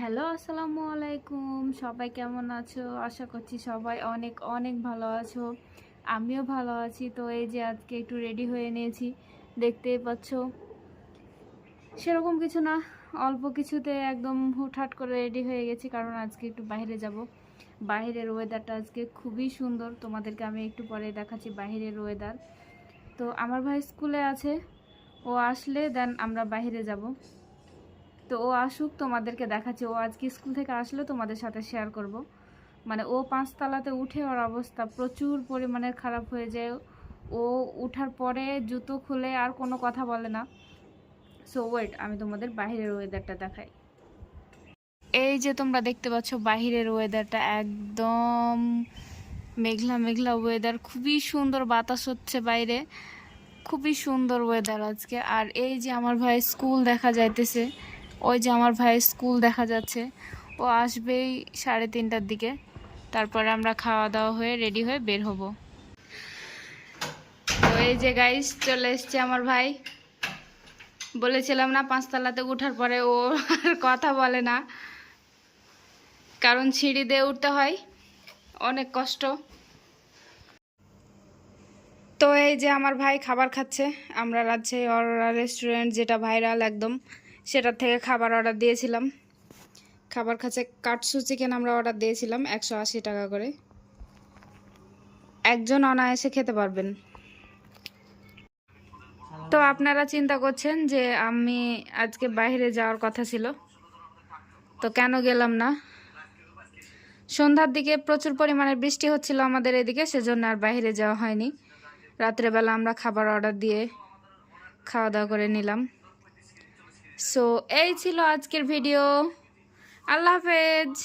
Hello, আসসালামু আলাইকুম। সবাই কেমন আছো? আশা করছি সবাই অনেক অনেক ভালো আছো। আমিও ভালো আছি। তো এই যে আজকে একটু রেডি হয়ে নিয়েছি। দেখতেই পাচ্ছ। সেরকম কিছু না, অল্প কিছুতে একদম হুটহাট করে রেডি হয়ে গেছি, কারণ আজকে একটু বাইরে যাব। বাইরের ওয়েদারটা আজকে খুবই সুন্দর। তোমাদেরকে আমি একটু পরে দেখাচ্ছি বাইরের ওয়েদার তো আমার ভাই স্কুলে আছে। ও আসলে দেন আমরা বাইরে যাব। তো ও আসুক, তোমাদেরকে দেখাচ্ছি। ও আজকে স্কুল থেকে আসলে তোমাদের সাথে শেয়ার করব। মানে ও পাঁচতলাতে উঠে ওর অবস্থা প্রচুর পরিমাণের খারাপ হয়ে যায়। ও উঠার পরে জুতো খুলে আর কোনো কথা বলে না। সো ওয়েট আমি তোমাদের বাইরের ওয়েদারটা দেখাই। এই যে তোমরা দেখতে পাচ্ছ, বাইরের ওয়েদারটা একদম মেঘলা মেঘলা ওয়েদার খুবই সুন্দর বাতাস হচ্ছে বাইরে। খুবই সুন্দর ওয়েদার আজকে। আর এই যে আমার ভাই স্কুল দেখা যাইতেছে। ওই যে আমার ভাইয়ের স্কুল দেখা যাচ্ছে। ও আসবেই সাড়ে তিনটার দিকে। তারপরে আমরা খাওয়া দাওয়া হয়ে রেডি হয়ে বের হব। তো এই যে গাইস চলে এসছে আমার ভাই। বলেছিলাম না, পাঁচতলাতে উঠার পরে ও আর কথা বলে না। কারণ সিঁড়ি দিয়ে উঠতে হয়, অনেক কষ্ট। তো এই যে আমার ভাই খাবার খাচ্ছে, আমরা রাজশাহী অরোরা রেস্টুরেন্ট যেটা ভাইরাল একদম। সেটার থেকে খাবার অর্ডার দিয়েছিলাম। খাবার খাচ্ছে কাটসু চিকেন আমরা অর্ডার দিয়েছিলাম একশো আশি টাকা করে। একজন অনায়াসে খেতে পারবেন। তো আপনারা চিন্তা করছেন যে আমি আজকে বাইরে যাওয়ার কথা ছিল, তো কেন গেলাম না? সন্ধ্যার দিকে প্রচুর পরিমাণে বৃষ্টি হচ্ছিল আমাদের এদিকে, সেজন্য আর বাইরে যাওয়া হয়নি। রাত্রেবেলা আমরা খাবার অর্ডার দিয়ে খাওয়া দাওয়া করে নিলাম। সো এই ছিল আজকের ভিডিও আল্লাহ হাফেজ।